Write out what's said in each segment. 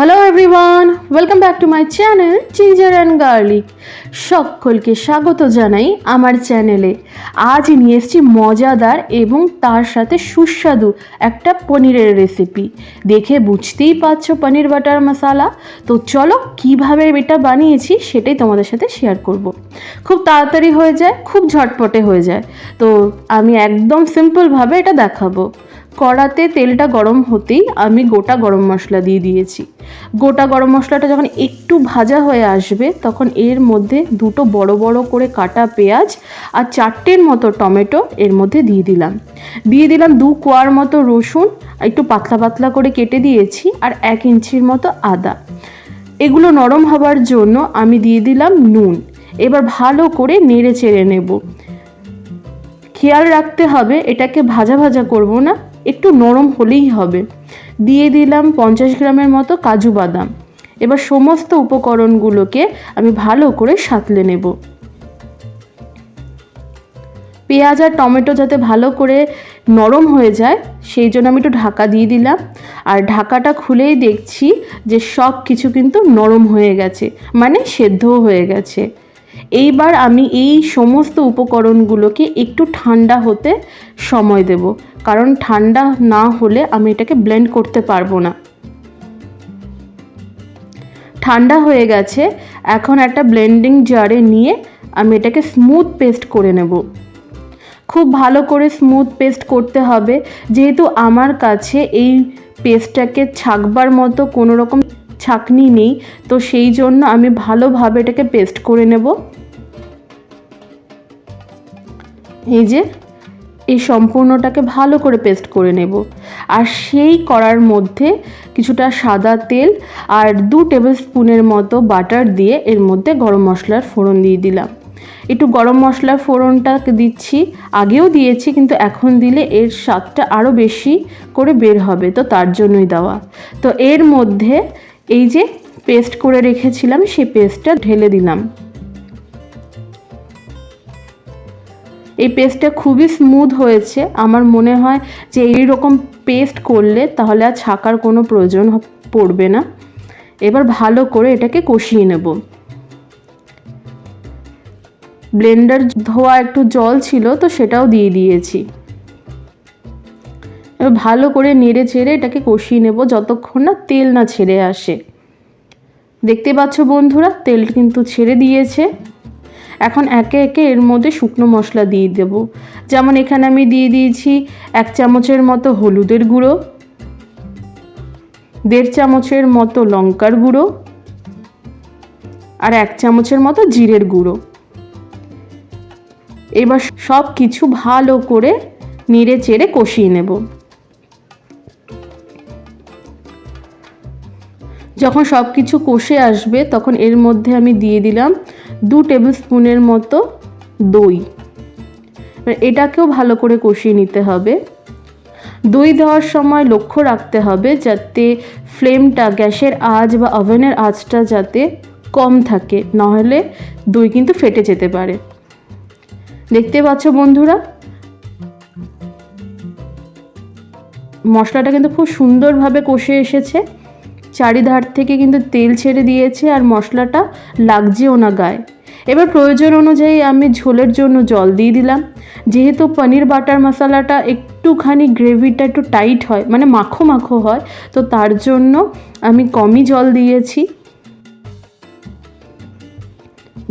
Hello everyone welcome back to my channel ginger and garlic সকলকে স্বাগত জানাই আমার চ্যানেলে আজ নিয়ে এসেছি মজাদার এবং তার সাথে সুস্বাদু একটা পনিরের রেসিপি দেখে বুঝতেই পারছ পনির বাটার মশালা। তো চলো, কীভাবে এটা বানিয়েছি সেটাই তোমাদের সাথে শেয়ার করব। খুব তাড়াতাড়ি হয়ে যায়, খুব ঝটপটে হয়ে যায়। তো আমি একদম সিম্পলভাবে এটা দেখাবো। কড়াতে তেলটা গরম হতেই আমি গোটা গরম মশলা দিয়ে দিয়েছি। গোটা গরম মশলাটা যখন একটু ভাজা হয়ে আসবে, তখন এর মধ্যে দুটো বড় বড় করে কাটা পেঁয়াজ আর চারটের মতো টমেটো এর মধ্যে দিয়ে দিলাম। দিয়ে দিলাম দু কোয়ার মতো রসুন, একটু পাতলা পাতলা করে কেটে দিয়েছি আর এক ইঞ্চির মতো আদা। এগুলো নরম হবার জন্য আমি দিয়ে দিলাম নুন। এবার ভালো করে নেড়ে চেড়ে নেব। খেয়াল রাখতে হবে, এটাকে ভাজা ভাজা করব না, একটু নরম হলেই হবে। দিয়ে দিলাম পঞ্চাশ গ্রামের মতো কাজু বাদাম। এবার সমস্ত উপকরণগুলোকে আমি ভালো করে সাঁতলে নেব। পেঁয়াজ আর টমেটো যাতে ভালো করে নরম হয়ে যায়, সেই জন্য আমি একটু ঢাকা দিয়ে দিলাম। আর ঢাকাটা খুলেই দেখছি যে সব কিছু কিন্তু নরম হয়ে গেছে মানে সেদ্ধও হয়ে গেছে। এইবার আমি এই সমস্ত উপকরণগুলোকে একটু ঠান্ডা হতে সময় দেব। কারণ ঠান্ডা না হলে আমি এটাকে ব্লেন্ড করতে পারব না। ঠান্ডা হয়ে গেছে। এখন একটা ব্লেন্ডিং জারে নিয়ে আমি এটাকে স্মুথ পেস্ট করে নেব। খুব ভালো করে স্মুথ পেস্ট করতে হবে। যেহেতু আমার কাছে এই পেস্টটাকে ছাকবার মতো কোনো রকম ছাকনি নেই, তো সেই জন্য আমি ভালোভাবে এটাকে পেস্ট করে নেব। এই যে, এই সম্পূর্ণটাকে ভালো করে পেস্ট করে নেব। আর সেই করার মধ্যে কিছুটা সাদা তেল আর দু টেবিল স্পুনের মতো বাটার দিয়ে এর মধ্যে গরম মশলার ফোড়ন দিয়ে দিলাম। একটু গরম মশলার ফোড়নটা দিচ্ছি, আগেও দিয়েছি কিন্তু এখন দিলে এর স্বাদটা আরও বেশি করে বের হবে, তো তার জন্যই দেওয়া। তো এর মধ্যে এই যে পেস্ট করে রেখেছিলাম সেই পেস্টটা ঢেলে দিলাম। এই পেস্টটা খুবই স্মুথ হয়েছে। আমার মনে হয় যে এই রকম পেস্ট করলে তাহলে আর ছাকার কোনো প্রয়োজন পড়বে না। এবার ভালো করে এটাকে কষিয়ে নেব। ব্লেন্ডার ধোয়া একটু জল ছিল, তো সেটাও দিয়ে দিয়েছি। এবার ভালো করে নেড়ে চেড়ে এটাকে কষিয়ে নেব যতক্ষণ না তেল না ছেড়ে আসে। দেখতে পাচ্ছ বন্ধুরা তেল কিন্তু ছেড়ে দিয়েছে। এখন একে একে এর মধ্যে শুকনো মশলা দিয়ে দেব। যেমন এখানে আমি দিয়ে দিয়েছি এক চামচের মতো হলুদের গুঁড়ো, দেড় চামচের মতো লঙ্কার গুঁড়ো আর এক চামচের মতো জিরের গুঁড়ো। এবার সব কিছু ভালো করে নেড়ে চেড়ে কষিয়ে নেব। যখন সব কিছু কষে আসবে, তখন এর মধ্যে আমি দিয়ে দিলাম দু টেবিল স্পুনের মতো দই। এটাকেও ভালো করে কষিয়ে নিতে হবে। দই দেওয়ার সময় লক্ষ্য রাখতে হবে যাতে ফ্লেমটা, গ্যাসের আঁচ বা ওভেনের আঁচটা যাতে কম থাকে, নাহলে দই কিন্তু ফেটে যেতে পারে। দেখতে পাচ্ছ বন্ধুরা? মশলাটা কিন্তু খুব সুন্দরভাবে কষে এসেছে। চারিধার থেকে কিন্তু তেল ছেড়ে দিয়েছে আর মশলাটা লাগছেও না গায়ে। এবার প্রয়োজন অনুযায়ী আমি ঝোলের জন্য জল দিয়ে দিলাম। যেহেতু পনির বাটার মশলাটা একটুখানি গ্রেভিটা একটু টাইট হয় মানে মাখো মাখো হয়, তো তার জন্য আমি কমই জল দিয়েছি।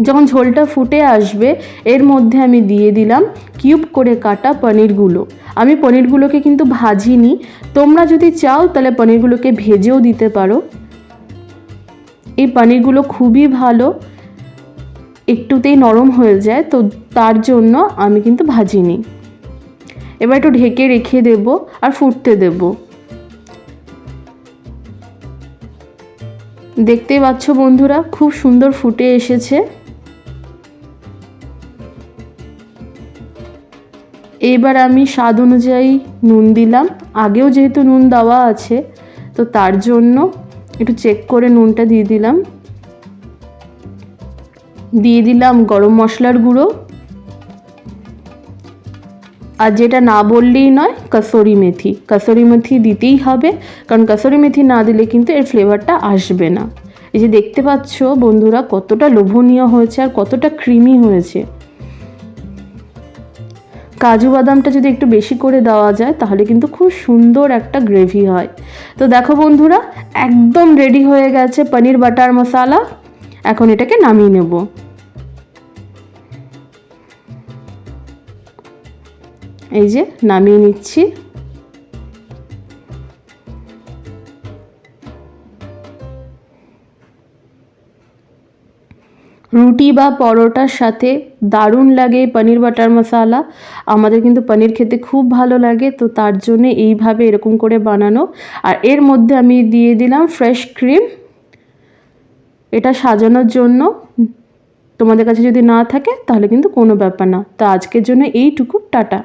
যখন ঝোলটা ফুটে আসবে, এর মধ্যে আমি দিয়ে দিলাম কিউব করে কাটা পনিরগুলো। আমি পনিরগুলোকে কিন্তু ভাজিনি। তোমরা যদি চাও তাহলে পনিরগুলোকে ভেজেও দিতে পারো। এই পনিরগুলো খুবই ভালো। একটুতেই নরম হয়ে যায়, তো তার জন্য আমি কিন্তু ভাজিনি। এবার একটু ঢেকে রেখে দেব আর ফুটতে দেব। দেখতেই পাচ্ছ বন্ধুরা, খুব সুন্দর ফুটে এসেছে। এবার আমি স্বাদ অনুযায়ী নুন দিলাম। আগেও যেহেতু নুন দেওয়া আছে, তো তার জন্য একটু চেক করে নুনটা দিয়ে দিলাম। দিয়ে দিলাম গরম মশলার গুঁড়ো। আর যেটা না বললেই নয়, কাসুরি মেথি। কাসুরি মেথি দিতেই হবে, কারণ কাসুরি মেথি না দিলে কিন্তু এর ফ্লেভারটা আসবে না। এই যে দেখতে পাচ্ছ বন্ধুরা, কতটা লোভনীয় হয়েছে আর কতটা ক্রিমি হয়েছে। কাজু বাদামটা যদি একটু বেশি করে দেওয়া যায়, তাহলে কিন্তু খুব সুন্দর একটা গ্রেভি হয়। তো দেখো বন্ধুরা, একদম রেডি হয়ে গেছে পনির বাটার মশালা। এখন এটাকে নামিয়ে নেব। এই যে, নামিয়ে নিচ্ছি। রুটি বা পরোটার সাথে দারুণ লাগে পনির বাটার মশালা। আমাদের কিন্তু পনির খেতে খুব ভালো লাগে, তো তার জন্য এইভাবে এরকম করে বানানো। আর এর মধ্যে আমি দিয়ে দিলাম ফ্রেশ ক্রিম এটা সাজানোর জন্য। তোমাদের কাছে যদি না থাকে, তাহলে কিন্তু কোনো ব্যাপার না। তো আজকের জন্য এইটুকু। টাটা।